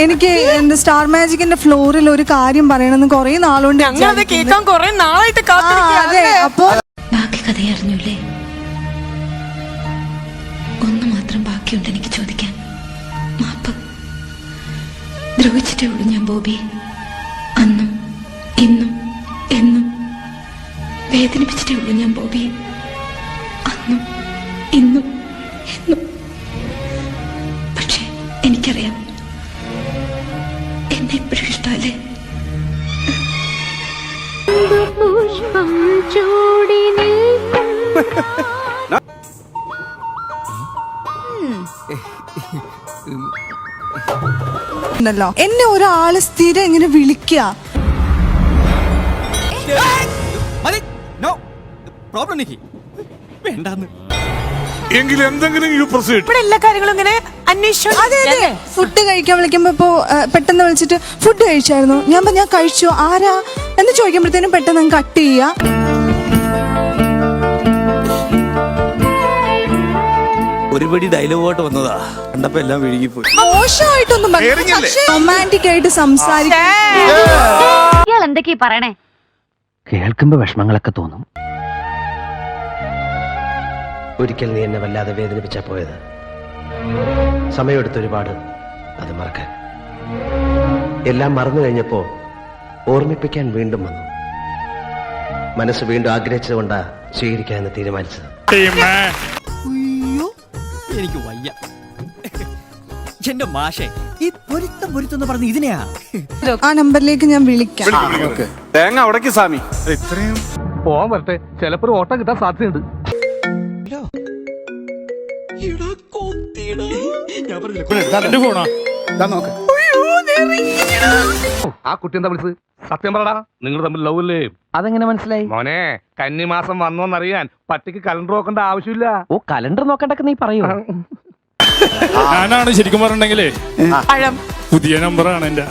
എനിക്ക് എന്റെ സ്റ്റാർ മാജിക്കിന്റെ ഫ്ലോറിൽ ഒരു കാര്യം പറയണമെന്ന് കുറെ നാളുകൊണ്ട് ഞങ്ങളത് കേൾക്കാൻ കുറെ നാളായിട്ട് അതെ അപ്പൊ ബാക്കി കഥ അറിഞ്ഞൂലേ? ഒന്ന് മാത്രം ബാക്കിയുണ്ട് എനിക്ക് ചോദിക്കാൻ. മാപ്പ്. ദ്രോഹിച്ചിട്ടേ ഉള്ളൂ ഞാൻ ബോബി. അന്നും ഇന്നും എന്നും. വേദനിപ്പിച്ചിട്ടേ ഉള്ളൂ ഞാൻ ബോബി. അന്നും ഇന്നും എന്നും. പക്ഷെ എനിക്കറിയാം. ഇഷ്ടമല്ലേ പുഷ്പം ചൂടി നിൽക്കും എന്നെ ഒരാൾ സ്ഥിരം ഇങ്ങനെ വിളിക്കുക പ്രോബ്ലം വേണ്ടാന്ന്. എങ്കിൽ എന്തെങ്കിലും യു പ്രൊസീഡ്. ഇവിടെ എല്ലാ കാര്യങ്ങളും ഇങ്ങനെ അന്വേഷിച്ചു അതെ അതെ. ഫുഡ് കഴിക്കാൻ വിളിക്കുമ്പോ ഇപ്പോ പെട്ടെന്ന് വിളിച്ചിട്ട് ഫുഡ് കഴിച്ചായിരുന്നു. ഞാൻ പറഞ്ഞു, ഞാൻ കഴിച്ചു. ആരാ? എന്ന് ചോദിക്കുമ്പോഴത്തേനും പെട്ടെന്ന് അങ്ങ് കട്ട് ചെയ്യാ. ഒരുപടി ഡയലോഗായിട്ട് വന്നതാ. കണ്ടപ്പോ എല്ലാം വിഴുകിപ്പോയി മോശമായിട്ടൊന്നും കേറിഞ്ഞില്ലേ? റൊമാന്റിക് ആയിട്ട് സംസാരിക്കും. ഇയാൾ എന്തൊക്കെയാ പറയണേ? കേൾക്കുമ്പോ വിഷമങ്ങളൊക്കെ തോന്നും. ഒരിക്കൽ നീ എന്നെ വല്ലാതെ വേദനിപ്പിച്ചാ പോയത്. സമയമെടുത്ത് ഒരുപാട് അത് മറക്കാൻ. എല്ലാം മറന്നു കഴിഞ്ഞപ്പോ ഓർമ്മിപ്പിക്കാൻ വീണ്ടും വന്നു. മനസ്സ് വീണ്ടും ആഗ്രഹിച്ചതുകൊണ്ടാ സ്വീകരിക്കാമെന്ന് തീരുമാനിച്ചത്. എനിക്ക് വയ്യ. എന്റെ മാഷെ ഈ പൊരുത്തം പൊരുത്തം എന്ന് പറഞ്ഞ ഇതിനെയാ? ആ നമ്പറിലേക്ക് ഞാൻ വിളിക്കാം. തേങ്ങ ഉടക്കി സ്വാമി. ഇത്രയും പോവാൻ വരട്ടെ. ചിലപ്പോ ഒരു ഓട്ടം കിട്ടാൻ സാധ്യതയുണ്ട്. എന്റെ ഫോണാ. ആ കുട്ടി എന്താ വിളിച്ചത്? സത്യം പറടാ. നിങ്ങൾ തമ്മിൽ ലവ് അല്ലേ അതെങ്ങനെ മനസ്സിലായി? മോനെ കന്നിമാസം വന്നോന്നറിയാൻ പട്ടിക്ക് കലണ്ടർ നോക്കേണ്ട ആവശ്യമില്ല. ഓ കലണ്ടർ നോക്കണ്ടൊക്കെ നീ പറയൂ? ഞാനാണ് ശരിക്കും പറഞ്ഞിട്ടുണ്ടെങ്കിലേ പഴം പുതിയ നമ്പറാണ് എന്റെ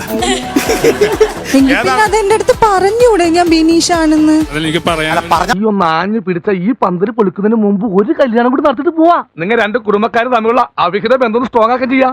അതെന്റെ അടുത്ത് പറഞ്ഞൂടെ ഞാൻ ബിനീഷാണെന്ന്. അതെനിക്ക് പറയാൻ ഈ ഒന്ന് ആഞ്ഞു പിടിച്ച ഈ പന്തൽ പൊളിക്കുന്നതിന് മുമ്പ് ഒരു കല്യാണം കൂടി നടത്തിട്ട് പോവാ. നിങ്ങൾ രണ്ട് കുടുംബക്കാർ തമ്മിലുള്ള അവിഹിത ബന്ധം സ്ട്രോങ് ആക്കാൻ ചെയ്യാ.